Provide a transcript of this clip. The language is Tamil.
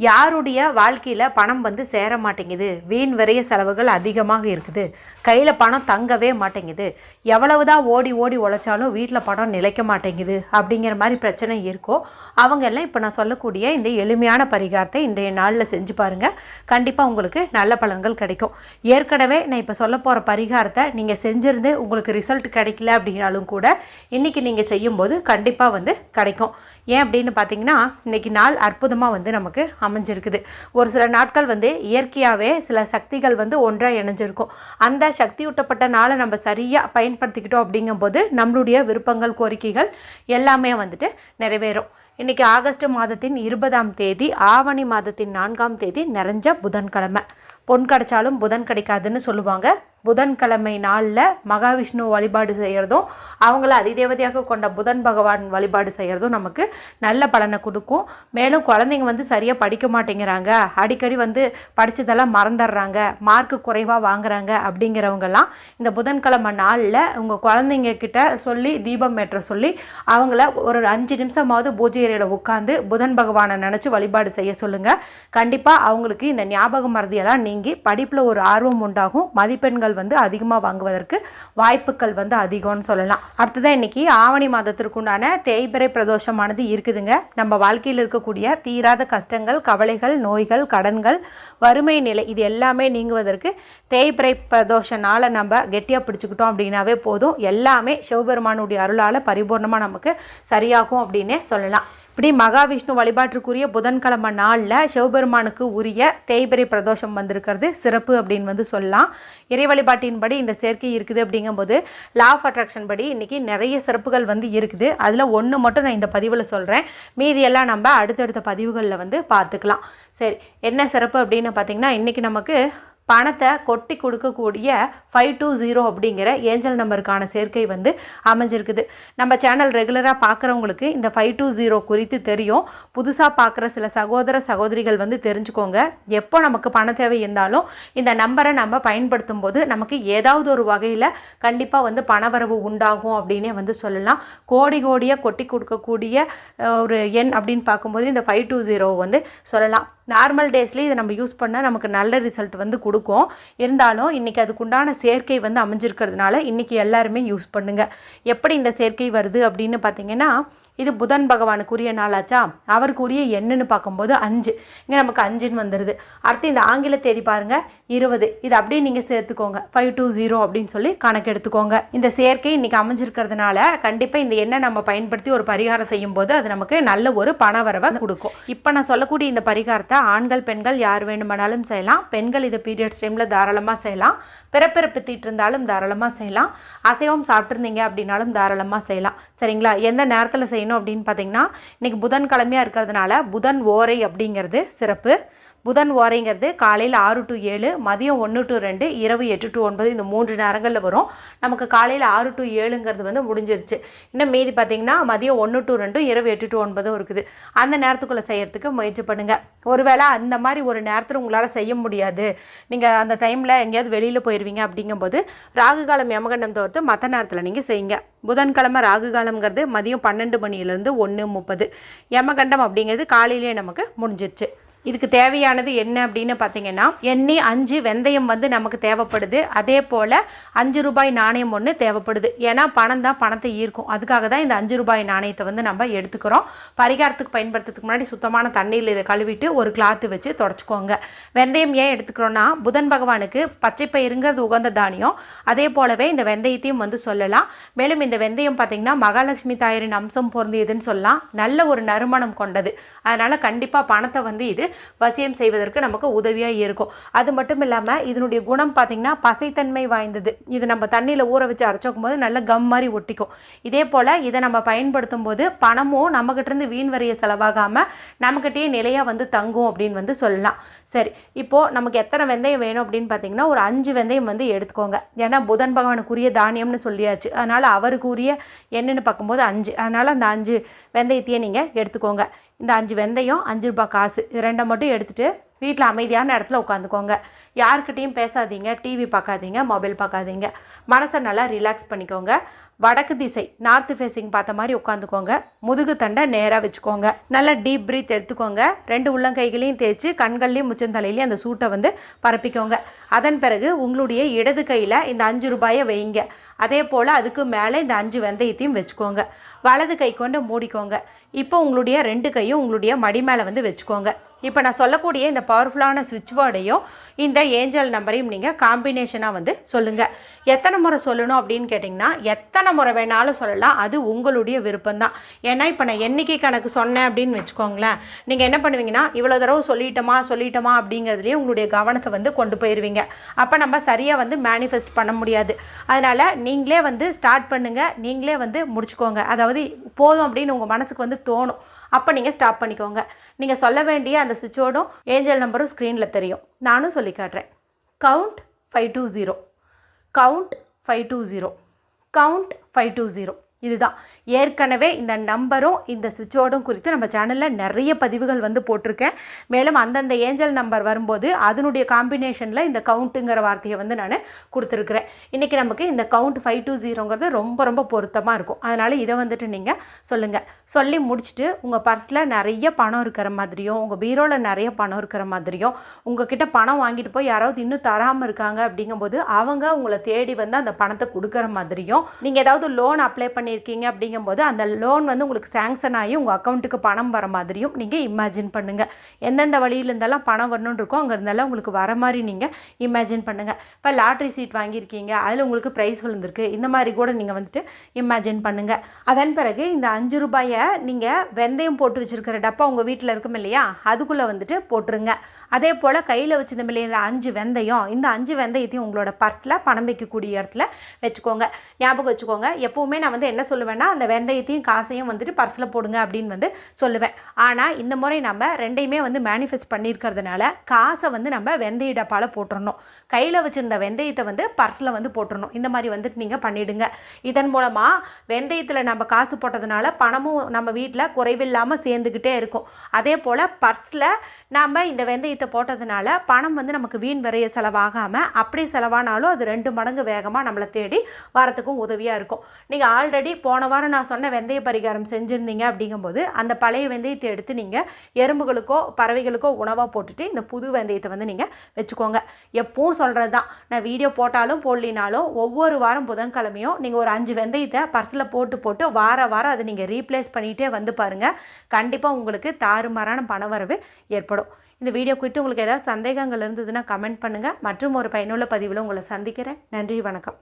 யாருடைய வாழ்க்கையில் பணம் வந்து சேர மாட்டேங்குது? வீண் விரைய செலவுகள் அதிகமாக இருக்குது. கையில் பணம் தங்கவே மாட்டேங்குது. எவ்வளவு தான் ஓடி ஓடி உழைச்சாலும் வீட்டில் பணம் நிலைக்க மாட்டேங்குது அப்படிங்கிற மாதிரி பிரச்சனை இருக்கோ அவங்க எல்லாம் இப்போ நான் சொல்லக்கூடிய இந்த எளிமையான பரிகாரத்தை இன்றைய நாளில் செஞ்சு பாருங்கள் கண்டிப்பாக உங்களுக்கு நல்ல பலன்கள் கிடைக்கும். ஏற்கனவே நான் இப்போ சொல்ல போகிற பரிகாரத்தை நீங்கள் செஞ்சிருந்து உங்களுக்கு ரிசல்ட் கிடைக்கல அப்படின்னாலும் கூட இன்றைக்கி நீங்கள் செய்யும்போது கண்டிப்பாக வந்து கிடைக்கும். ஏன் அப்படின்னு பார்த்தீங்கன்னா இன்றைக்கி நாள் அற்புதமாக வந்து நமக்கு அமைஞ்சிருக்குது. ஒரு சில நாட்கள் வந்து இயற்கையாகவே சில சக்திகள் வந்து ஒன்றாக இணைஞ்சிருக்கும். அந்த சக்தியூட்டப்பட்ட நாளை நம்ம சரியாக பயன்படுத்திக்கிட்டோம் அப்படிங்கும்போது நம்மளுடைய விருப்பங்கள் கோரிக்கைகள் எல்லாமே வந்துட்டு நிறைவேறும். இன்றைக்கி ஆகஸ்ட் மாதத்தின் இருபதாம் தேதி ஆவணி மாதத்தின் நான்காம் தேதி நிறைஞ்ச புதன்கிழமை. பொன் கிடைச்சாலும் புதன் கிடைக்காதுன்னு சொல்லுவாங்க. புதன்கிழமை நாளில் மகாவிஷ்ணு வழிபாடு செய்கிறதும் அவங்கள அதிதேவதையாக கொண்ட புதன் பகவான் வழிபாடு செய்கிறதும் நமக்கு நல்ல பலனை கொடுக்கும். மேலும் குழந்தைங்க வந்து சரியாக படிக்க மாட்டேங்கிறாங்க. அடிக்கடி வந்து படித்ததெல்லாம் மறந்துடுறாங்க. மார்க்கு குறைவாக வாங்குறாங்க அப்படிங்கிறவங்கெல்லாம் இந்த புதன்கிழமை நாளில் உங்கள் குழந்தைங்க கிட்ட சொல்லி தீபம் ஏற்ற சொல்லி அவங்கள ஒரு அஞ்சு நிமிஷமாவது பூஜை அறையில் உட்காந்து புதன் பகவானை நினச்சி வழிபாடு செய்ய சொல்லுங்கள் கண்டிப்பாக அவங்களுக்கு இந்த ஞாபக மறதியெல்லாம் நீங்கி படிப்பில் ஒரு ஆர்வம் உண்டாகும். மதிப்பெண்கள் வந்து அதிகமாக வாங்குவதற்கு வாய்ப்புகள் வந்து அதிகம்னு சொல்லலாம். அடுத்ததான் இன்னைக்கு ஆவணி மாதத்திற்குண்டான தேய்பிறை பிரதோஷமானது இருக்குதுங்க. நம்ம வாழ்க்கையில் இருக்கக்கூடிய தீராத கஷ்டங்கள் கவலைகள் நோய்கள் கடன்கள் வறுமை நிலை இது எல்லாமே நீங்குவதற்கு தேய்பிறை பிரதோஷனால் நம்ம கெட்டியாக பிடிச்சிக்கிட்டோம் அப்படின்னாவே போதும். எல்லாமே சிவபெருமானுடைய அருளால் பரிபூர்ணமாக நமக்கு சரியாகும் அப்படின்னே சொல்லலாம். இப்படி மகாவிஷ்ணு வழிபாட்டிற்குரிய புதன்கிழமை நாளில் சிவபெருமானுக்கு உரிய தேய்பிரை பிரதோஷம் வந்திருக்கிறது. சிறப்பு அப்படின்னு வந்து சொல்லலாம். இறை வழிபாட்டின்படி இந்த சேர்க்கை இருக்குது அப்படிங்கும்போது லா ஆஃப் அட்ராக்ஷன் படி இன்றைக்கி நிறைய சிறப்புகள் வந்து இருக்குது. அதில் ஒன்று மட்டும் நான் இந்த பதிவில் சொல்கிறேன் மீதியெல்லாம் நம்ம அடுத்தடுத்த பதிவுகளில் வந்து பார்த்துக்கலாம். சரி என்ன சிறப்பு அப்படின்னு பார்த்தீங்கன்னா இன்றைக்கி நமக்கு பணத்தை கொட்டி கொடுக்கக்கூடிய ஃபைவ் டூ ஜீரோ அப்படிங்கிற ஏஞ்சல் நம்பருக்கான சேர்க்கை வந்து அமைஞ்சிருக்குது. நம்ம சேனல் ரெகுலராக பார்க்குறவங்களுக்கு இந்த ஃபைவ் டூ ஜீரோ குறித்து தெரியும். புதுசாக பார்க்குற சில சகோதர சகோதரிகள் வந்து தெரிஞ்சுக்கோங்க. எப்போ நமக்கு பண தேவை இருந்தாலும் இந்த நம்பரை நம்ம பயன்படுத்தும் போது நமக்கு ஏதாவது ஒரு வகையில் கண்டிப்பாக வந்து பணவரவு உண்டாகும் அப்படின்னே வந்து சொல்லலாம். கோடி கோடியாக கொட்டி கொடுக்கக்கூடிய ஒரு எண் அப்படின்னு பார்க்கும்போது இந்த ஃபைவ் டூ ஜீரோ வந்து சொல்லலாம். நார்மல் டேஸ்லேயே இதை நம்ம யூஸ் பண்ணால் நமக்கு நல்ல ரிசல்ட் வந்து கொடுக்கும். இருந்தாலும் இன்றைக்கி அதுக்குண்டான சேர்க்கை வந்து அமைஞ்சிருக்கிறதுனால இன்றைக்கி எல்லாருமே யூஸ் பண்ணுங்கள் எப்படி இந்த சேர்க்கை வருது அப்படின்னு பார்த்தீங்கன்னா இது புதன் பகவானுக்குரிய நாளாச்சா? அவருக்குரிய என்னன்னு பார்க்கும்போது அஞ்சு. இங்கே நமக்கு அஞ்சுன்னு வந்துடுது அடுத்து இந்த ஆங்கில தேதி பாருங்கள் இருபது. இது அப்படியே நீங்கள் சேர்த்துக்கோங்க. ஃபைவ் டூ ஜீரோ அப்படின்னு சொல்லி கணக்கு எடுத்துக்கோங்க. இந்த சேர்க்கை இன்றைக்கி அமைஞ்சிருக்கிறதுனால கண்டிப்பாக இந்த எண்ணெய் நம்ம பயன்படுத்தி ஒரு பரிகாரம் செய்யும்போது அது நமக்கு நல்ல ஒரு பண வரவை கொடுக்கும். இப்போ நான் சொல்லக்கூடிய இந்த பரிகாரத்தை ஆண்கள் பெண்கள் யார் வேணுமானாலும் செய்யலாம். பெண்கள் இதை பீரியட்ஸ் டைமில் தாராளமாக செய்யலாம். பிறப்பிறப்பு தீட்டு இருந்தாலும் தாராளமாக செய்யலாம். அசைவம் சாப்பிட்ருந்தீங்க அப்படின்னாலும் தாராளமாக செய்யலாம். சரிங்களா? எந்த நேரத்தில் செய்யணும் அப்படின்னு பார்த்தீங்கன்னா இன்றைக்கி புதன்கிழமையாக இருக்கிறதுனால புதன் ஓரை அப்படிங்கிறது சிறப்பு. புதன் ஓரைங்கிறது காலையில் ஆறு டு ஏழு மதியம் ஒன்று டு ரெண்டு இரவு எட்டு டு ஒன்பது இந்த மூன்று நேரங்களில் வரும். நமக்கு காலையில் ஆறு டு ஏழுங்கிறது வந்து முடிஞ்சிருச்சு. இன்னும் மீதி பார்த்தீங்கன்னா மதியம் ஒன்று டு ரெண்டும் இரவு எட்டு டு ஒன்பதும் இருக்குது. அந்த நேரத்துக்குள்ளே செய்கிறதுக்கு முயற்சி பண்ணுங்கள் ஒருவேளை அந்த மாதிரி ஒரு நேரத்தில் உங்களால் செய்ய முடியாது. நீங்கள் அந்த டைமில் எங்கேயாவது வெளியில் போயிடுவீங்க அப்படிங்கும்போது ராகு காலம் யமகண்டம் தவிர்த்து மற்ற நேரத்தில் நீங்கள் செய்யுங்க. புதன்கிழமை ராகு காலம்ங்கிறது மதியம் பன்னெண்டு மணிலேருந்து ஒன்று முப்பது. யமகண்டம் அப்படிங்கிறது காலையிலேயே நமக்கு முடிஞ்சிருச்சு. இதுக்கு தேவையானது என்ன அப்படின்னு பார்த்தீங்கன்னா எண்ணெய் அஞ்சு வெந்தயம் வந்து நமக்கு தேவைப்படுது. அதே போல் அஞ்சு ரூபாய் நாணயம் ஒன்று தேவைப்படுது. ஏன்னா பணம் தான் பணத்தை ஈர்க்கும். அதுக்காக தான் இந்த அஞ்சு ரூபாய் நாணயத்தை வந்து நம்ம எடுத்துக்கிறோம். பரிகாரத்துக்கு பயன்படுத்துறதுக்கு முன்னாடி சுத்தமான தண்ணியில் இதை கழுவிட்டு ஒரு கிளாத்து வச்சு தொடச்சிக்கோங்க. வெந்தயம் ஏன் எடுத்துக்கிறோன்னா புதன் பகவானுக்கு பச்சை பயிருங்கிறது உகந்த தானியம். அதே போலவே இந்த வெந்தயத்தையும் வந்து சொல்லலாம். மேலும் இந்த வெந்தயம் பார்த்திங்கன்னா மகாலட்சுமி தாயரின் அம்சம் பொருந்தியதுன்னு சொல்லலாம். நல்ல ஒரு நறுமணம் கொண்டது. அதனால் கண்டிப்பாக பணத்தை வந்து இது வசியம் செய்வதற்கு நமக்கு உதவியாக இருக்கும். அது மட்டும் இல்லாமல் இதனுடைய குணம் பார்த்திங்கன்னா பசைத்தன்மை வாய்ந்தது. இது நம்ம தண்ணியில் ஊற வச்சு அரைச்சோக்கும் போது நல்ல கம் மாதிரி ஒட்டிக்கும். இதே போல் இதை நம்ம பயன்படுத்தும் போது பணமும் நம்மக்கிட்டேருந்து வீண் வரைய செலவாகாமல் நம்மக்கிட்டேயே நிலையாக வந்து தங்கும் அப்படின்னு வந்து சொல்லலாம். சரி இப்போது நமக்கு எத்தனை வெந்தயம் வேணும் அப்படின்னு பார்த்தீங்கன்னா ஒரு அஞ்சு வெந்தயம் வந்து எடுத்துக்கோங்க. ஏன்னா புதன் பகவானுக்குரிய தானியம்னு சொல்லியாச்சு. அதனால் அவருக்குரிய என்னென்னு பார்க்கும்போது அஞ்சு. அதனால் அந்த அஞ்சு வெந்தயத்தையே நீங்கள் எடுத்துக்கோங்க. இந்த அஞ்சு வெந்தயம் அஞ்சு ரூபாய் காசு. இது ரெண்டை மட்டும் எடுத்துகிட்டு வீட்டில் அமைதியான இடத்துல உட்காந்துக்கோங்க. யாருக்கிட்டேயும் பேசாதீங்க டிவி பார்க்காதீங்க மொபைல் பார்க்காதீங்க. மனசை நல்லா ரிலாக்ஸ் பண்ணிக்கோங்க. வடக்கு திசை நார்த் ஃபேஸிங் பார்த்த மாதிரி உட்காந்துக்கோங்க. முதுகு தண்டை நேராக வச்சுக்கோங்க. நல்லா டீப் ப்ரீத் எடுத்துக்கோங்க. ரெண்டு உள்ளங்கைகளையும் தேய்ச்சி கண்கள்லையும் முச்சந்தலையிலையும் அந்த சூட்டை வந்து பரப்பிக்கோங்க. அதன் பிறகு உங்களுடைய இடது கையில் இந்த அஞ்சு ரூபாயை வைங்க. அதே போல் அதுக்கு மேலே இந்த அஞ்சு வெந்தயத்தையும் வச்சுக்கோங்க. வலது கை கொண்டு மூடிக்கோங்க. இப்போ உங்களுடைய ரெண்டு கையும் உங்களுடைய மடி மேலே வந்து வச்சுக்கோங்க. இப்போ நான் சொல்லக்கூடிய இந்த பவர்ஃபுல்லான சுவிட்ச் வேர்டையும் இந்த ஏஞ்சல் நம்பரையும் நீங்கள் காம்பினேஷனாக வந்து சொல்லுங்கள் எத்தனை முறை சொல்லணும் அப்படின்னு கேட்டிங்கன்னா எத்தனை முறை வேணாலும் சொல்லலாம். அது உங்களுடைய விருப்பம்தான். ஏன்னா இப்போ நான் எண்ணிக்கை கணக்கு சொன்னேன் அப்படின்னு வச்சுக்கோங்களேன். நீங்கள் என்ன பண்ணுவீங்கன்னா இவ்வளோ தடவை சொல்லிட்டோமா சொல்லிட்டோமா அப்படிங்கிறதுலேயே உங்களுடைய கவனத்தை வந்து கொண்டு போயிடுவீங்க அப்போ நம்ம சரியாக வந்து மேனிஃபெஸ்ட் பண்ண முடியாது. அதனால் நீங்களே வந்து ஸ்டார்ட் பண்ணுங்கள் நீங்களே வந்து முடிச்சுக்கோங்க. அதாவது போதும் அப்படின்னு உங்கள் மனசுக்கு வந்து தோணும். அப்போ நீங்கள் ஸ்டாப் பண்ணிக்கோங்க. நீங்கள் சொல்ல வேண்டிய அந்த சுவிட்சோடும் ஏஞ்சல் நம்பரும் ஸ்க்ரீனில் தெரியும். நானும் சொல்லி காட்டுறேன். Count five two zero count five two zero count five two zero இதுதான். ஏற்கனவே இந்த நம்பரும் இந்த சுவிட்சோடும் குறித்து நம்ம சேனலில் நிறைய பதிவுகள் வந்து போட்டிருக்கேன். மேலும் அந்தந்த ஏஞ்சல் நம்பர் வரும்போது அதனுடைய காம்பினேஷனில் இந்த கவுண்ட்டுங்கிற வார்த்தையை வந்து நான் கொடுத்துருக்குறேன். இன்றைக்கி நமக்கு இந்த கவுண்ட் ஃபைவ் டூ ஜீரோங்கிறது ரொம்ப ரொம்ப பொருத்தமாக இருக்கும். அதனால் இதை வந்துட்டு நீங்கள் சொல்லுங்கள் சொல்லி முடிச்சுட்டு உங்கள் பர்ஸில் நிறைய பணம் இருக்கிற மாதிரியும் உங்கள் பீரோவில் நிறைய பணம் இருக்கிற மாதிரியும் உங்ககிட்ட பணம் வாங்கிட்டு போய் யாராவது இன்னும் தராமல் இருக்காங்க அப்படிங்கும்போது அவங்க உங்களை தேடி வந்து அந்த பணத்தை கொடுக்குற மாதிரியும் நீங்கள் ஏதாவது லோன் அப்ளை பண்ணி பண்ணியிருக்கீங்க அப்படிங்கும்போது அந்த லோன் வந்து உங்களுக்கு சேங்ஷன் ஆகி உங்கள் அக்கௌண்ட்டுக்கு பணம் வர மாதிரியும் நீங்கள் இமேஜின் பண்ணுங்கள் எந்தெந்த வழியில இருந்தெல்லாம் பணம் வரணும்னு இருக்கோ அங்கே இருந்தாலும் உங்களுக்கு வர மாதிரி நீங்கள் இமேஜின் பண்ணுங்கள் இப்போ லாட்ரி சீட் வாங்கியிருக்கீங்க அதில் உங்களுக்கு ப்ரைஸ் விழுந்திருக்கு இந்த மாதிரி கூட நீங்கள் வந்துட்டு இமேஜின் பண்ணுங்கள் அதன் பிறகு இந்த அஞ்சு ரூபாயை நீங்கள் வெந்தயம் போட்டு வச்சுருக்கிற டப்பா உங்கள் வீட்டில் இருக்கும் இல்லையா அதுக்குள்ளே வந்துட்டு போட்டுருங்க. அதே போல் கையில் வச்சிருந்த இல்லையா இந்த அஞ்சு வெந்தயம் இந்த அஞ்சு வெந்தயத்தையும் உங்களோட பர்ஸில் பணம் வைக்கக்கூடிய இடத்துல வச்சுக்கோங்க. ஞாபகம் வச்சுக்கோங்க. எப்போவுமே நான் வந்து என்ன சொல்லுவேன்னா அந்த வெந்தயத்தையும் காசையும் வந்துட்டு பர்ஸில் போடுங்க அப்படின்னு வந்து சொல்லுவேன். ஆனால் இந்த முறை நம்ம ரெண்டையுமே வந்து மேனிஃபெஸ்ட் பண்ணியிருக்கிறதுனால காசை வந்து நம்ம வெந்தய டப்பால போட்டுறணும். கையில் வச்சுருந்த வெந்தயத்தை வந்து பர்ஸில் வந்து போட்டுடணும் இந்த மாதிரி வந்துட்டு நீங்கள் பண்ணிவிடுங்க இதன் மூலமாக வெந்தயத்தில் நம்ம காசு போட்டதுனால பணமும் நம்ம வீட்டில் குறைவில்லாமல் சேர்ந்துக்கிட்டே இருக்கும். அதே போல் பர்ஸில் நம்ம இந்த வெந்தயத்தை போட்டதுனால பணம் வந்து நமக்கு வீண் விரைய செலவாகாமல் அப்படி செலவானாலும் அது ரெண்டு மடங்கு வேகமாக நம்மளை தேடி வரத்துக்கும் உதவியாக இருக்கும். நீங்கள் ஆல்ரெடி போன வாரம் நான் சொன்ன வெந்தய பரிகாரம் செஞ்சுருந்தீங்க அப்படிங்கும்போது அந்த பழைய வெந்தயத்தை எடுத்து நீங்கள் எறும்புகளுக்கோ பறவைகளுக்கோ உணவாக போட்டுட்டு இந்த புது வெந்தயத்தை வந்து நீங்கள் வச்சுக்கோங்க. எப்பவும் சொல்கிறது தான் நான் வீடியோ போட்டாலும் போடலினாலும் ஒவ்வொரு வாரம் புதன்கிழமையும் நீங்கள் ஒரு அஞ்சு வெந்தயத்தை பர்ஸில் போட்டு போட்டு வார வாரம் அதை நீங்கள் ரீப்ளேஸ் பண்ணிகிட்டே வந்து பாருங்கள் கண்டிப்பாக உங்களுக்கு தாறுமாறான பணவரவு ஏற்படும். இந்த வீடியோ குறித்து உங்களுக்கு ஏதாவது சந்தேகங்கள் இருந்ததுன்னா கமெண்ட் பண்ணுங்கள் மற்றும் ஒரு பயனுள்ள பதிவில் உங்களை சந்திக்கிறேன். நன்றி வணக்கம்.